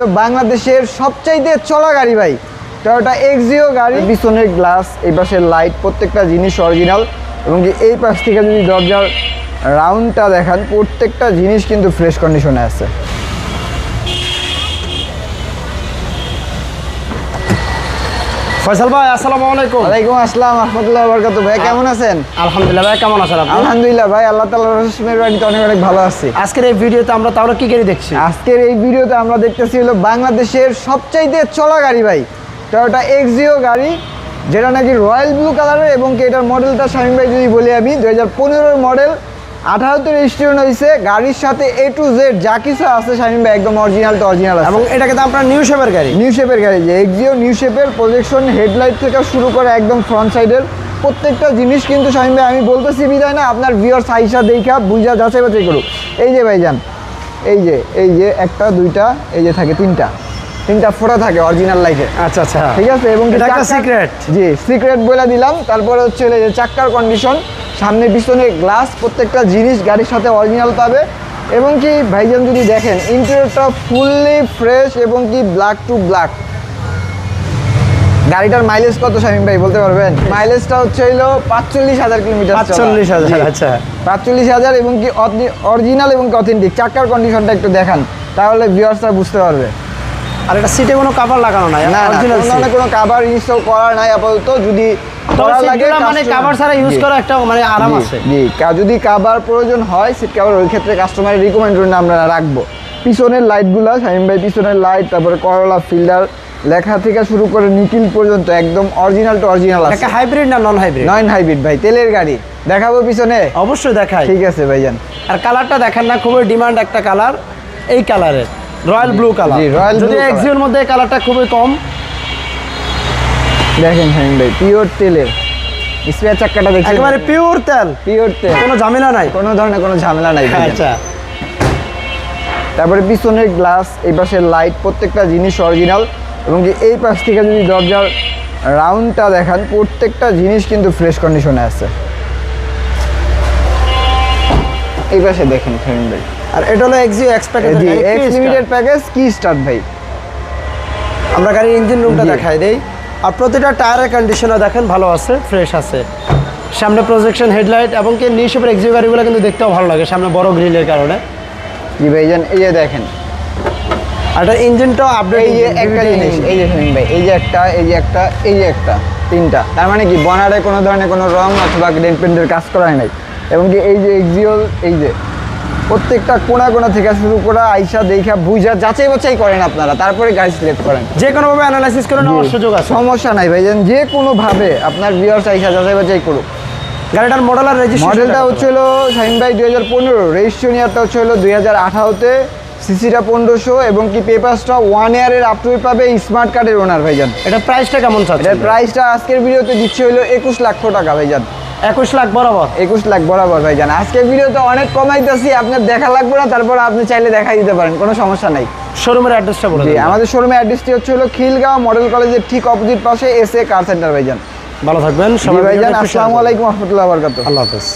বাংলাদেশের সবচাইতে চলা গাড়ি ভাই টয়োটা এক্সিও গাড়ি। পিছনের গ্লাস এই পাশের লাইট প্রত্যেকটা জিনিস অরিজিনাল এবং এই পাশ থেকে যদি দরজার রাউন্ডটা দেখান, প্রত্যেকটা জিনিস কিন্তু ফ্রেশ কন্ডিশনে আছে। ফয়সাল ভাই আসসালামু আলাইকুম। ওয়ালাইকুম আসসালাম রহমতুল্লাহ বরকাত ভাই কেমন আছেন? আলহামদুলিল্লাহ ভাই কেমন আছেন আপনি? আলহামদুলিল্লাহ ভাই আল্লাহ তালার রসমের বাড়িতে অনেক অনেক ভালো আছি। আজকের এই ভিডিওতে আমরা তাহলে কি গাড়ি দেখছি? আজকের এই ভিডিওতে আমরা দেখতেছি হলো বাংলাদেশের সবচাইতে চলা গাড়ি ভাই। টয়োটা এক্সিও গাড়ি যেটা নাকি রয়্যাল ব্লু কালারের এবং কি এটার মডেলটা শামীম ভাই যদি বলি আমি দু হাজার মডেল আঠারোতে রেজিস্ট্রেশন হয়েছে গাড়ির সাথে এ টু জেড যা কিছু আছে শামীম ভাই একদম অরিজিনাল তো অরিজিনাল এবং এটাকে তো আপনার নিউ শেপের গাড়ি। নিউ শেপের গাড়ি যে এক্সিও নিউ শেপের প্রজেকশন হেডলাইট থেকে শুরু করে একদম ফ্রন্ট সাইডের প্রত্যেকটা জিনিস কিন্তু শামীম ভাই আমি বলতেছি বিদায় না আপনার ভিওর সাইসা দেখা বুঝা যাচাই বাছাই করুক। এই যে ভাইজান এই যে এই যে একটা দুইটা এই যে থাকে তিনটা। তিনটা ফোটা থাকে অরিজিনাল লাইটে আচ্ছা আচ্ছা। ঠিক আছে? এবং চাক্কার- জি সিক্রেট বলে দিলাম তারপরে হচ্ছে যে চাক্কার কন্ডিশন সামনে পিছনে গ্লাস প্রত্যেকটা জিনিস গাড়ির সাথে অরিজিনাল পাবে। এবং কি ভাইজান যদি দেখেন ইন্টেরিয়রটা ফুললি ফ্রেশ এবং কি ব্ল্যাক টু ব্ল্যাক গাড়িটার মাইলেজ কত শামীম ভাই বলতে পারবেন? মাইলেজটা হচ্ছে হইল পাঁচচল্লিশ হাজার কিলোমিটার পাঁচচল্লিশ হাজার আচ্ছা। পাঁচচল্লিশ হাজার এবং কি অরিজিনাল এবং কি অথেন্টিক চাক্কার কন্ডিশনটা একটু দেখান তাহলে ভিউয়ার্সরা বুঝতে পারবে। আর এটা সিটে কোনো কাভার লাগানো নাই না অরিজিনাল কোনো কাভার ইনস্টল করা নাই আপাতত। যদি মানে ছাড়া ইউজ করা একটা মানে আরাম আছে। জি যদি কাভার প্রয়োজন হয় সিট কাভার ওই ক্ষেত্রে কাস্টমারের রিকমেন্ড আমরা রাখব। পিছনের লাইটগুলো শাহিম ভাই পিছনের লাইট তারপরে করলা ফিল্ডার লেখা থেকে শুরু করে নিকিল পর্যন্ত একদম অরিজিনাল টু অরিজিনাল আছে। একটা হাইব্রিড না নন হাইব্রিড নয়ন হাইব্রিড ভাই তেলের গাড়ি। দেখাবো পিছনে? অবশ্যই দেখাই। ঠিক আছে ভাইজান। আর কালারটা দেখেন না খুবই ডিমান্ড একটা কালার এই কালারের royal blue colour ji, royal যদি এক্সিওর মধ্যে কালারটা খুবই কম। দেখেন ভাই পিওর তেলের। স্পেয়ার চাক্কাটা দেখছেন? একেবারে পিওর তেল। পিওর তেল। কোনো ঝামেলা নাই। কোনো ধরনের কোনো ঝামেলা নাই আচ্ছা। তারপরে পিছনের গ্লাস এই পাশের লাইট প্রত্যেকটা জিনিস অরিজিনাল এবং যে এই পাশ থেকে যদি দরজার রাউন্ডটা দেখান প্রত্যেকটা জিনিস কিন্তু ফ্রেশ কন্ডিশনে আছে। এই পাশে দেখেন ফ্রেন্ড ভাই। আর এটা হলো Axio expect G X limited package কি স্টার্ট ভাই? আমরা গাড়ির ইঞ্জিন রুমটা। দেখাই দেই। আর প্রতিটা টায়ারের কন্ডিশনও দেখেন ভালো আছে ফ্রেশ আছে। সামনে প্রজেকশন হেডলাইট এবং কি নিউ শেপের এক্সিও গাড়িগুলো কিন্তু দেখতেও ভালো লাগে সামনে বড় গ্রিলের কারণে। জি ভাইজান এই যে দেখেন। আর এটা ইঞ্জিনটাও আপডেট এই যে একটা জিনিস এই যে ফ্রেন্ড ভাই এই যে একটা এই যে একটা এই যে একটা তিনটা। তার মানে কি বনারে কোনো ধরনের কোনো রং অথবা ডেন্ট পেন্টের কাজ করা নাই। এবং কি এই যে এক্সিওল এই যে প্রত্যেকটা কোনা কোনা থেকে শুরু করা আইসা দেখা বুঝা যাচাই বাছাই করেন আপনারা তারপরে গাড়ি সিলেক্ট করেন। যে কোনোভাবে অ্যানালাইসিস করে নেওয়ার সুযোগ আছে। সমস্যা নাই ভাই যে কোনোভাবে আপনার ভিউয়ার্স আইসা যাচাই বাছাই করুক। গাড়িটার মডেল আর রেজিস্ট্রেশন মডেলটা হচ্ছে হলো শাহিন ভাই দুই হাজার পনেরো রেজিস্ট্রেশন ইয়ারটা হচ্ছে হলো দুই হাজার আঠারোতে সিসিটা পনেরোশো এবং কি পেপারসটা ওয়ান ইয়ারের আপ টু পাবে স্মার্ট কার্ডের ওনার ভাইজান। এটা প্রাইসটা কেমন চাচ্ছে এটার প্রাইসটা আজকের ভিডিওতে দিচ্ছে হলো একুশ লক্ষ টাকা ভাইজান। একুশ লাখ বরাবর। একুশ লাখ বরাবর ভাইজান। আজকের ভিডিওতে অনেক কমাইতেছি আপনার দেখা লাগবে না তারপর আপনি চাইলে দেখাই দিতে পারেন কোনো সমস্যা নাই। শোরুমের অ্যাড্রেসটা বলে আমাদের শোরুমের অ্যাড্রেসটি হচ্ছে হলো খিলগাঁও মডেল কলেজের ঠিক অপোজিট পাশে এস এ কার সেন্টার ভাইজান। ভালো থাকবেন সবাই ভাইজান আসসালামু আলাইকুম রহমতুল্লাহ বরকাত আল্লাহ হাফেজ।